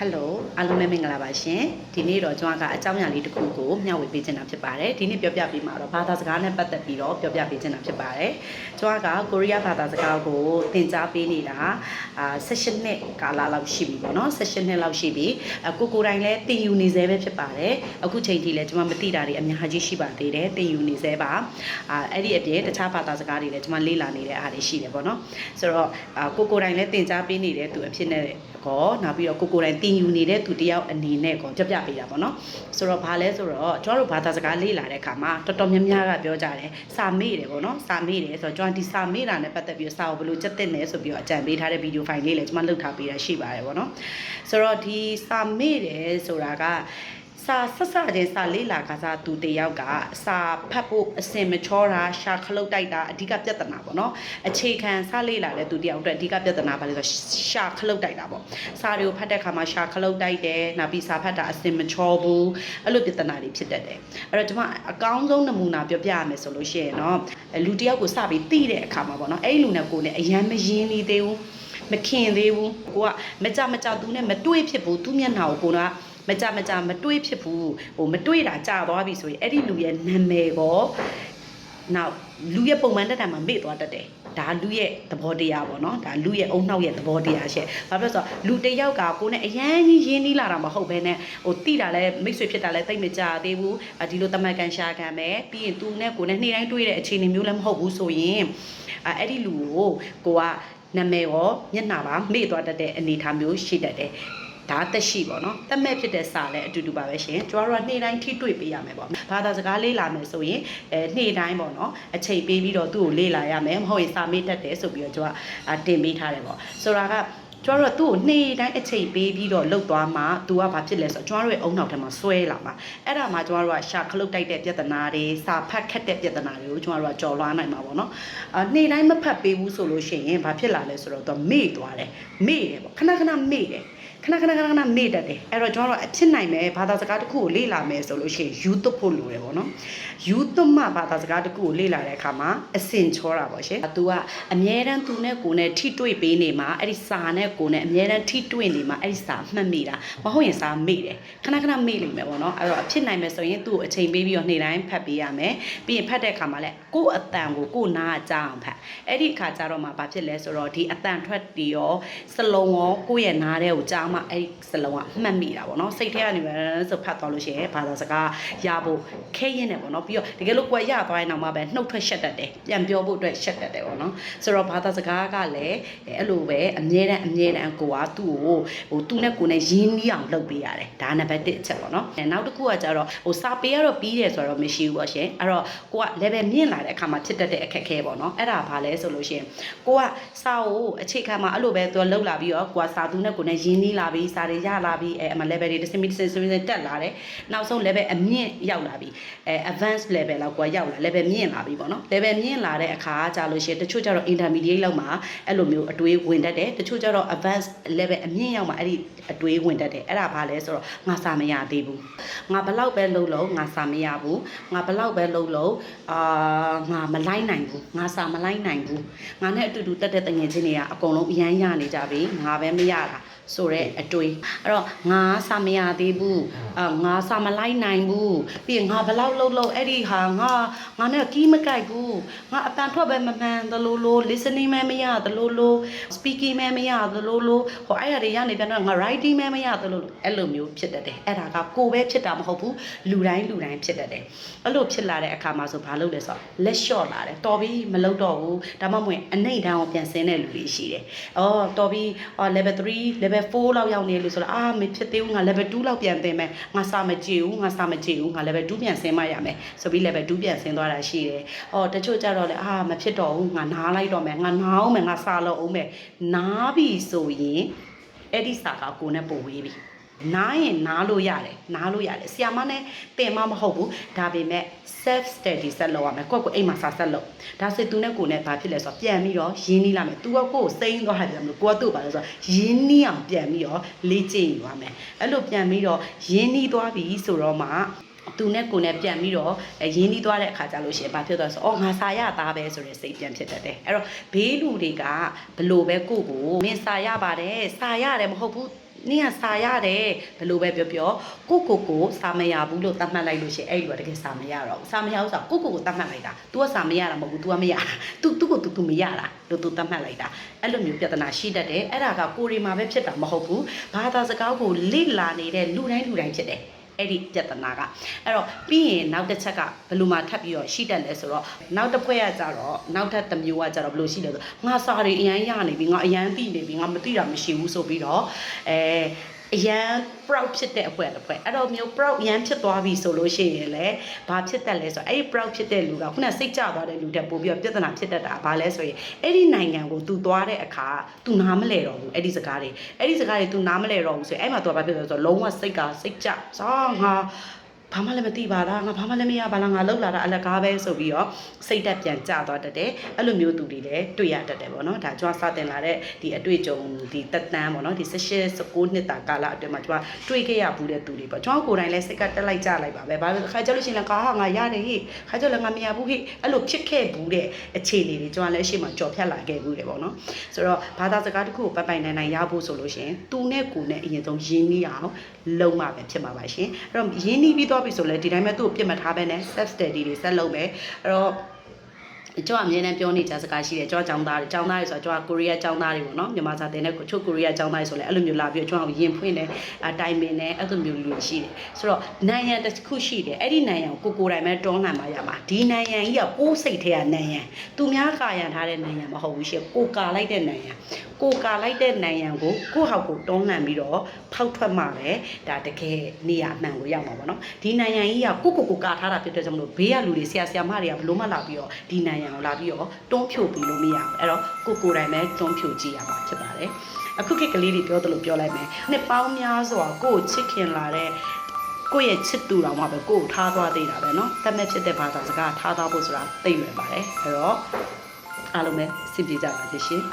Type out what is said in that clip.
ဟယ်လိုအားလုံးပဲမင်္ဂလာပါရှင်ဒီနေ့တော့ကျွန်တော်ကအကြောင်းအရာလေးတစ်ခုကိုမျှဝေပေးချင်တာဖြစ်ပါတယ်ဒီနေ့ပြောပြပေးမှာတော့ဘာသာစကားနဲ့ပတ်သက်ပြီးတော့ပြောပြပေးချင်တာဖြစ်ပါတယ်ကျွန်တော်ကကိုရီးယားဘာသာစကားကိုသင်ကြားပေးနေတာအာ16နှစ်ကာလလောက်ရှိပြီပေါ့နော်16နှစ်လောက်ရှိပြီအကိုကိုယ်တိုင်လည်းသင်ယူနေသေးပဲဖြစ်ပါတယ်အခုချိန်ထိလည်းကျွန်မမသိတာတွေအများကြီးရှိပါသေးတယ်သင်ယူနေသေးပါအာအဲ့ဒီအပြင်တခြားဘာသာစကားတွေလည်းကျွန်မလေ့လာနေတဲ့အားတွေရှိတယ်ပေါ့နော်ဆိုတော့အာကိုကိုယ်တိုင်လည်းသင်ကြားပေးနေတဲ့သူအဖြစ်နဲ့ကောနောက်ပြီးတော့ကိုကိုယ်တိုင်သင်ယူနေတဲ့သူတယောက်အနေနဲ့ကောကြပြပေးတာပေါ့နော်ဆိုတော့ဘာလဲဆိုတော့ကျွန်တော်တို့ဘာသာစကားလေ့လာတဲ့အခါမှာတော်တော်များများကပြောကြတယ်စာမေ့တယ်ပေါ့နော်စာမေ့တယ်ဆိုတော့ကျွန်တော်ဒီစာမေ့တာနဲ့ပတ်သက်ပြီးစာကိုဘယ်လိုချက်တင်လဲဆိုပြီးတော့အကြံပေးထားတဲ့ဗီဒီယိုဖိုင်လေးလည်းကျွန်မလုပ်ထားပေးတာရှိပါတယ်ပေါ့နော်ဆိုတော့ဒီစာမေ့တယ်ဆိုတာက စာဆက်စချင်းစာလေးလာကစားသူတယောက်ကစာဖတ်ဖို့အစင်မချောတာရှာခလုတ်တိုက်တာအဓိကပြဿနာပေါ့နော်အခြေခံစာလေးလာတဲ့သူတယောက်အတွက်အဓိကပြဿနာပါလဲဆိုရှာခလုတ်တိုက်တာပေါ့စာတွေကိုဖတ်တဲ့အခါမှာရှာခလုတ်တိုက်တယ်နောက်ပြီးစာဖတ်တာအစင်မချောဘူးအဲ့လိုပြဿနာတွေဖြစ်တတ်တယ်အဲ့တော့ကျွန်မအကောင်းဆုံးနမူနာပြောပြရမယ်ဆိုလို့ရှိရင်တော့လူတယောက်ကိုစပြီးသိတဲ့အခါမှာပေါ့နော်အဲ့ဒီလူနဲ့ကိုယ်နဲ့အရန်မရင်းနေသေးဘူးမခင်သေးဘူးကိုကမကြမကြသူနဲ့မတွေ့ဖြစ်ဘူးသူမျက်နှာကိုကိုက မကြမကြမတွေးဖြစ်ဘူးဟိုမတွေးတာကြာသွားပြီဆိုရင်အဲ့ဒီလူရဲ့နာမည်ကောနောက်လူရဲ့ပုံမှန်တက်တာမှာမေ့သွားတတ်တယ်ဒါလူရဲ့သဘောတရားပေါ့နော်ဒါလူရဲ့အုံနှောက်ရဲ့သဘောတရားရှက်ဘာဖြစ်လို့ဆိုတော့လူတစ်ယောက်ကကိုယ်နဲ့အရန်ကြီးရင်းနှီးလာတာမဟုတ်ဘဲနဲ့ဟိုတိတာလဲမိတ်ဆွေဖြစ်တာလဲတိတ်မကြသေးဘူးဒီလိုတမန်ကန်ရှာခံပဲပြီးရင်သူနဲ့ကိုယ်နဲ့နေ့တိုင်းတွေ့တဲ့အခြေအနေမျိုးလည်းမဟုတ်ဘူးဆိုရင်အဲ့ဒီလူကိုကိုကနာမည်ရောမျက်နှာပါမေ့သွားတတ်တဲ့အနေအထားမျိုးရှိတတ်တယ် ဒါသက်ရှိပေါ့နော်တက်မဲ့ဖြစ်တဲ့စာလည်းအတူတူပါပဲရှင်ကျွားတို့ကနေ့တိုင်းထိတွေ့ပေးရမယ်ပေါ့ဘာသာစကားလေ့လာမယ်ဆိုရင်အဲနေ့တိုင်းပေါ့နော်အချိန်ပေးပြီးတော့သူ့ကိုလေ့လာရမယ်မဟုတ်ရင်စာမေးတတ်တယ်ဆိုပြီးတော့ကျွားတင်ပေးထားတယ်ပေါ့ဆိုတာကကျွားတို့ကသူ့ကိုနေ့တိုင်းအချိန်ပေးပြီးတော့လှုပ်သွားမှ तू ကဘာဖြစ်လဲဆိုတော့ကျွားတို့ရဲ့အုံနောက်ထဲမှာဆွဲလာမှာအဲ့ဒါမှကျွားတို့ကရှာခလုတ်တိုက်တဲ့ပြဿနာတွေစာဖတ်ခက်တဲ့ပြဿနာတွေကိုကျွားတို့ကကြော်လွှားနိုင်မှာပေါ့နော်အာနေ့တိုင်းမဖတ်ပေးဘူးဆိုလို့ရှိရင်ဘာဖြစ်လာလဲဆိုတော့ तू မေ့သွားတယ်မေ့တယ်ပေါ့ခဏခဏမေ့တယ် ခဏခဏခဏခဏမေ့တတ်တယ်အဲ့တော့ကျွန်တော်တို့အဖြစ်နိုင်မယ်ဘာသာစကားတစ်ခုကိုလေ့လာမယ်ဆိုလို့ရှိရင်ယူသွတ်ဖို့လိုတယ်ပေါ့နော်ယူသွတ်မှဘာသာစကားတစ်ခုကိုလေ့လာတဲ့အခါမှာအစင်ချောတာပေါ့ရှင်။ तू ကအမြဲတမ်းသူနဲ့ကိုယ်နဲ့ထိတွေ့ပေးနေမှာအဲ့ဒီစာနဲ့ကိုယ်နဲ့အမြဲတမ်းထိတွေ့နေမှာအဲ့ဒီစာမှတ်မိတာမဟုတ်ရင်စာမေ့တယ်ခဏခဏမေ့လိမ့်မယ်ပေါ့နော်အဲ့တော့အဖြစ်နိုင်မယ်ဆိုရင်သူ့ကိုအချိန်ပေးပြီးတော့နေ့တိုင်းဖတ်ပေးရမယ်ပြီးရင်ဖတ်တဲ့အခါမှာလည်းကိုယ့်အတန်ကိုကိုယ်နားကြအောင်ဖတ်အဲ့ဒီအခါကျတော့မှဘာဖြစ်လဲဆိုတော့ဒီအတန်ထွက်တီရောစလုံးရောကိုယ့်ရဲ့နားထဲကိုကြားမှအဲ့ဒီစလုံးကမှတ်မိတာပေါ့နော်စိတ်ထဲကနေပဲဆိုဖတ်သွားလို့ရှိရင်ဘာသာစကားရဖို့ခဲရင်တယ်ပေါ့နော်ပြီးတော့တကယ်လို့ကိုယ်ရသွားရင်တော့မှပဲနှုတ်ထွက်ရှက်တတ်တယ်ပြန်ပြောဖို့အတွက်ရှက်တတ်တယ်ပေါ့နော်ဆိုတော့ဘာသာစကားကလည်းအဲ့လိုပဲအမြဲတမ်းအမြဲတမ်းကိုကသူ့ကိုဟိုသူနဲ့ကိုယ်နဲ့ရင်းနှီးအောင်လုပ်ပေးရတယ်ဒါနံပါတ်1အချက်ပေါ့နော်အဲနောက်တစ်ခုကကျတော့ဟိုစာပေကတော့ပြီးတယ်ဆိုတော့မရှိဘူးပေါ့ရှင်အဲ့တော့ကိုက level မြင့်လာတဲ့အခါမှာဖြစ်တတ်တဲ့အခက်အခဲပေါ့နော်အဲ့ဒါဘာလဲဆိုလို့ရှိရင်ကိုကစာကိုအခြေခံမှာအဲ့လိုပဲသူကလှုပ်လာပြီးတော့ကိုကစာသူနဲ့ကိုယ်နဲ့ရင်းနှီးလာပြီးစာတွေရလာပြီးအဲအမ level တွေတစ်စင်ပြီးတစ်စင်တစ်စင်တက်လာတယ်နောက်ဆုံး level အမြင့်ရောက်လာပြီးအဲ advanced level လောက်ကိုရောက်လာ level မြင့်လာပြီပေါ့နော် level မြင့်လာတဲ့အခါကြာလို့ရှိရင်တချို့ကျတော့ intermediate လောက်မှာအဲ့လိုမျိုးအတွေးဝင်တတ်တယ်တချို့ကျတော့ advanced level အမြင့်ရောက်မှာအဲ့ဒီအတွေးဝင်တတ်တယ်အဲ့ဒါဘာလဲဆိုတော့ငါစာမရသေးဘူးငါဘလောက်ပဲလှုပ်လို့ငါစာမရဘူးငါဘလောက်ပဲလှုပ်လို့အာငါမလိုက်နိုင်ဘူးငါစာမလိုက်နိုင်ဘူးငါနဲ့အတူတူတက်တဲ့တငယ်ချင်းတွေကအကုန်လုံးအရန်ရနေကြပြီငါပဲမရတာဆိုတော့အတွေးအဲ့တော့ငါစာမရသေးဘူးအာငါစာမလိုက်နိုင်ဘူးပြီးရင်ငါဘလောက်လှုပ်လို့အဲ့ဒီဟာငါငါနဲ့ကီးမကြိုက်ဘူးငါအပန်ထွက်ပဲမမှန်သလိုလို listening မဲမရသလိုလို speaking မဲမရသလိုလိုဟိုအဲ့ရတွေရနေပြန်တော့ငါ writing မဲမရသလိုလိုအဲ့လိုမျိုးဖြစ်တတ်တယ်အဲ့ဒါကကိုယ်ပဲဖြစ်တာမဟုတ်ဘူးလူတိုင်းလူတိုင်းဖြစ်တတ်တယ်အဲ့လိုဖြစ်လာတဲ့အခါမှာဆိုဘာလုပ်လဲဆိုတော့လက်လျှော့လာတယ်တော်ပြီမလုပ်တော့ဘူးဒါမှမဟုတ်အနှိမ့်တန်းကိုပြန်ဆင်းတဲ့လူတွေရှိတယ်အော်တော်ပြီအော် level 3 level 4လောက်ရောက်နေလို့ဆိုတော့အာမဖြစ်သေးဘူးငါ level 2လောက်ပြန်သင်မယ်ငါစာမကြည့်ဘူးငါစာမကြည့်ဘူးငါ level 2ပြန်ဆင်းမှရမယ်ဆိုပြီး level 2ပြန်ဆင်းသွားတာရှိတယ်အော်တချို့ကြတော့လေအာမဖြစ်တော့ဘူးငါနားလိုက်တော့မယ်ငါနားအောင်မယ်ငါစာလို့အောင်မယ်နားပြီဆိုရင်အဲ့ဒီစာကကိုယ်နဲ့ပို့ဝေးပြီ နားရင်နားလို့ရတယ်နားလို့ရတယ်ဆီယာမနဲ့တင်မမဟုတ်ဘူးဒါပေမဲ့ self study ဆက်လုပ်ရမယ်ကိုယ့်ကိုယ်အိမ်မှာစာဆက်လုပ်ဒါဆိုသူနဲ့ကိုယ်နဲ့ဘာဖြစ်လဲဆိုတော့ပြန်ပြီးတော့ရင်းနှီးလာမယ် तू ကကိုယ့်ကိုစိမ့်သွားတယ်မလို့ကိုကသူ့ဘာလဲဆိုတော့ရင်းနှီးအောင်ပြန်ပြီးတော့လေ့ကျင့်ယူရမယ်အဲ့လိုပြန်ပြီးတော့ရင်းနှီးသွားပြီဆိုတော့မှသူနဲ့ကိုယ်နဲ့ပြန်ပြီးတော့ရင်းနှီးသွားတဲ့အခါကျလို့ရှိရင်ဘာဖြစ်သွားလဲဆိုတော့အော်ငါစာရသားပဲဆိုတဲ့စိတ်ပြန်ဖြစ်တတ်တယ်အဲ့တော့ဘေးလူတွေကဘလို့ပဲကိုယ့်ကိုမင်းစာရပါတယ်စာရတယ်မဟုတ်ဘူး နင်ကစာရတယ်ဘယ်လိုပဲပြောပြောကိုကိုကိုစာမရဘူးလို့သတ်မှတ်လိုက်လို့ရှိရင်အဲ့ဒီကတကယ်စာမရတော့ဘူးစာမရဘူးဆိုတာကိုကိုကိုသတ်မှတ်လိုက်တာ तू ကစာမရတာမဟုတ်ဘူး तू ကမရတာ तू သူ့ကို तू तू မရတာလို့ तू သတ်မှတ်လိုက်တာအဲ့လိုမျိုးပြဿနာရှိတတ်တယ်အဲ့ဒါကကိုရီမှာပဲဖြစ်တာမဟုတ်ဘူးဘာသာစကားကိုလိလာနေတဲ့လူတိုင်းလူတိုင်းဖြစ်တယ် အဲ့ဒီပြဿနာကအဲ့တော့ပြီးရင်နောက်တစ်ချက်ကဘယ်လိုမှထပ်ပြီးတော့ရှိတတ်လဲဆိုတော့နောက်တစ်ဖွဲ့ကကြတော့နောက်ထပ်တစ်မျိုးကကြတော့ဘယ်လိုရှိလဲဆိုငါစာတွေအရန်ရနေပြီငါအရန်သိနေပြီငါမသိတာမရှိဘူးဆိုပြီးတော့အဲ အရန် proud ဖြစ်တဲ့အဖွဲ့တစ်ဖွဲ့အဲ့တော့မျိုး proud အရန်ဖြစ်သွားပြီဆိုလို့ရှိရင်လည်းဘာဖြစ်တတ်လဲဆိုတော့အဲ့ဒီ proud ဖြစ်တဲ့လူကခုနစိတ်ကြသွားတဲ့လူတက်ပို့ပြီးတော့ပြဿနာဖြစ်တတ်တာဘာလဲဆိုရင်အဲ့ဒီနိုင်ငံကို तू သွားတဲ့အခါ तू နားမလဲတော့ဘူးအဲ့ဒီစကားတွေအဲ့ဒီစကားတွေ तू နားမလဲတော့ဘူးဆိုရင်အဲ့မှာ तू ကဘာဖြစ်လဲဆိုတော့လုံးဝစိတ်ကစိတ်ကြစောငါ ဘာမှလည်းမသိပါလားငါဘာမှလည်းမရပါလားငါလှုပ်လာတာအလကားပဲဆိုပြီးတော့စိတ်တက်ပြန်ကြသွားတတ်တယ်အဲ့လိုမျိုးသူတွေလည်းတွေ့ရတတ်တယ်ပေါ့နော်ဒါကျွမ်းစတင်လာတဲ့ဒီအတွေ့အကြုံဒီတက်တန်းပေါ့နော်ဒီ18 19နှစ်တာကာလအတွင်းမှာကျွမ်းတွေ့ခဲ့ရဘူးတဲ့သူတွေပေါ့ကျွမ်းကိုယ်တိုင်လည်းစိတ်ကတက်လိုက်ကြလိုက်ပါပဲဘာလို့ခါကြလို့ရှိရင်လည်းကာဟာငါရတယ်ဟိခါကြလည်းငါမရဘူးဟိအဲ့လိုဖြစ်ခဲ့ဘူးတဲ့အခြေအနေတွေကျွမ်းလည်းရှေ့မှာကြော်ဖြတ်လာခဲ့ဘူးတယ်ပေါ့နော်ဆိုတော့ဘာသာစကားတစ်ခုကိုပတ်ပိုင်နိုင်နိုင်ရဖို့ဆိုလို့ရှိရင်သူနဲ့ကိုယ်နဲ့အရင်ဆုံးရင်းနှီးအောင်လုံးမှပဲဖြစ်မှာပါရှင်အဲ့တော့ရင်းနှီးပြီးတောပြီဆိုလဲဒီတိုင်းပဲသူ့ကိုပြစ်မှတ်ထားပဲနဲ့ self study တွေဆက်လုပ်မယ်အဲ့တော့ကျွန်တော်အမြဲတမ်းပြောနေကြစကားရှိတယ်ကျွန်တော်ចောင်းသားတွေចောင်းသားတွေဆိုတော့ကျွန်တော်ကိုရီးယားចောင်းသားတွေပေါ့နော်မြန်မာစာသင်တဲ့ကိုချို့ကိုရီးယားចောင်းသားတွေဆိုလဲအဲ့လိုမျိုးလာပြီးတော့ကျွန်တော်ရင်ဖွင့်တယ်အတိုင်ပင်တယ်အဲ့လိုမျိုးလူတွေရှိတယ်ဆိုတော့နိုင်ငံတစ်ခုရှိတယ်အဲ့ဒီနိုင်ငံကိုကိုကိုယ်တိုင်ပဲတွန်းလှန်မှရမှာဒီနိုင်ငံကြီးကကိုယ်စိတ်ထဲကနိုင်ငံသူများကာယံထားတဲ့နိုင်ငံမဟုတ်ဘူးရှင့်ကိုကာလိုက်တဲ့နိုင်ငံ ကိုကာလိုက်တဲ့နိုင်ငံကိုကိုယ့်ဟောက်ကိုတွန်းလှန်ပြီးတော့ဖောက်ထွက်မှပဲဒါတကယ်နေရာအမှန်ကိုရောက်မှာပေါ့နော်ဒီနိုင်ငံကြီးကကိုကိုကိုကာထားတာဖြစ်တဲ့ကြောင့်မလို့ဘေးကလူတွေဆရာဆရာမတွေကဘလို့မှလာပြီးတော့ဒီနိုင်ငံကိုလာပြီးတော့တွန်းဖြိုပြီးလို့မရဘူးအဲ့တော့ကိုကိုယ်တိုင်ပဲတွန်းဖြိုကြည့်ရမှာဖြစ်ပါတယ်အခုခေတ်ကလေးတွေပြောသလိုပြောလိုက်မယ်နှစ်ပေါင်းများစွာကိုယ့်ကိုချစ်ခင်လာတဲ့ကိုယ့်ရဲ့ချစ်သူတော်မှပဲကိုယ့်ကိုထားသွားသေးတာပဲเนาะတတ်မဲ့ဖြစ်တဲ့ဘာသာစကားထားသွားဖို့ဆိုတာသိရွယ်ပါတယ်အဲ့တော့အားလုံးပဲစင်ပြေကြပါစေရှင်